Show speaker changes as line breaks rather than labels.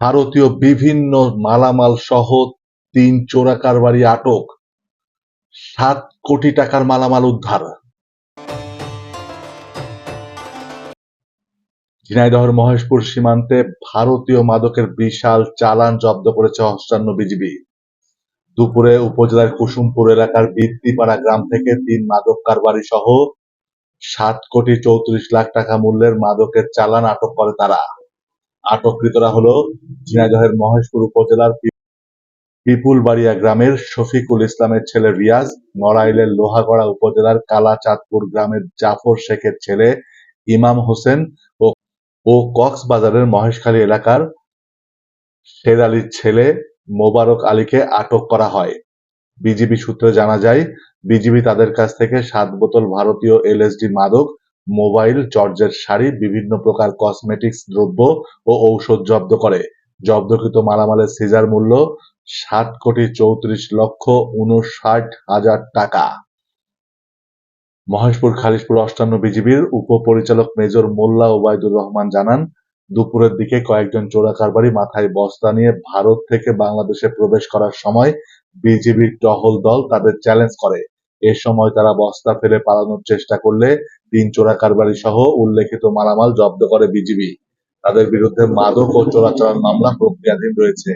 ভারতীয় বিভিন্ন মালামাল সহ তিন চোরা কারবারি আটক। সাত কোটি টাকার মালামাল উদ্ধার। ঝিনাইদহের মহেশপুর সীমান্তে ভারতীয় মাদকের বিশাল চালান জব্দ করেছে অষ্টান্ন বিজিবি। দুপুরে উপজেলার কুসুমপুর এলাকার বৃত্তিপাড়া গ্রাম থেকে তিন মাদক কারবারি সহ সাত কোটি চৌত্রিশ লাখ টাকা মূল্যের মাদকের চালান আটক করে তারা। আটককৃতরা হলো ঝিনাইদহের মহেশপুর উপজেলার পিপুলবাড়িয়া গ্রামের শফিকুল ইসলামের ছেলে রিয়াজ, নড়াইলের লোহাগড়া উপজেলার কালাচাঁদপুর গ্রামের জাফর শেখের ছেলে ইমাম হোসেন ও কক্সবাজারের মহেশখালী এলাকার শের আলীর ছেলে মোবারক আলীকে আটক করা হয়। বিজিবি সূত্রে জানা যায়, বিজিবি তাদের কাছ থেকে সাত বোতল ভারতীয় এলএসডি মাদক মোবাইল জর্জের শাড়ি, বিভিন্ন প্রকার কসমেটিক্স দ্রব্য ও ঔষধ জব্দ করে। জব্দকৃত মালামালের সিজার মূল্য সাত কোটি চৌত্রিশ লক্ষ উনষাট হাজার টাকা। মহেশপুর খালিশপুর অষ্টান্ন বিজিবির উপপরিচালক মেজর মোল্লা ওবায়দুর রহমান জানান, দুপুরের দিকে কয়েকজন চোরা কারবারি মাথায় বস্তা নিয়ে ভারত থেকে বাংলাদেশে প্রবেশ করার সময় বিজিবির টহল দল তাদের চ্যালেঞ্জ করে। এ সময় তারা বস্তা ফেলে পালানোর চেষ্টা করলে তিন চোরা কারবারি সহ উল্লেখিত মালামাল জব্দ করে বিজিবি। তাদের বিরুদ্ধে মাদক ও চোরাচালান মামলা প্রক্রিয়াধীন রয়েছে।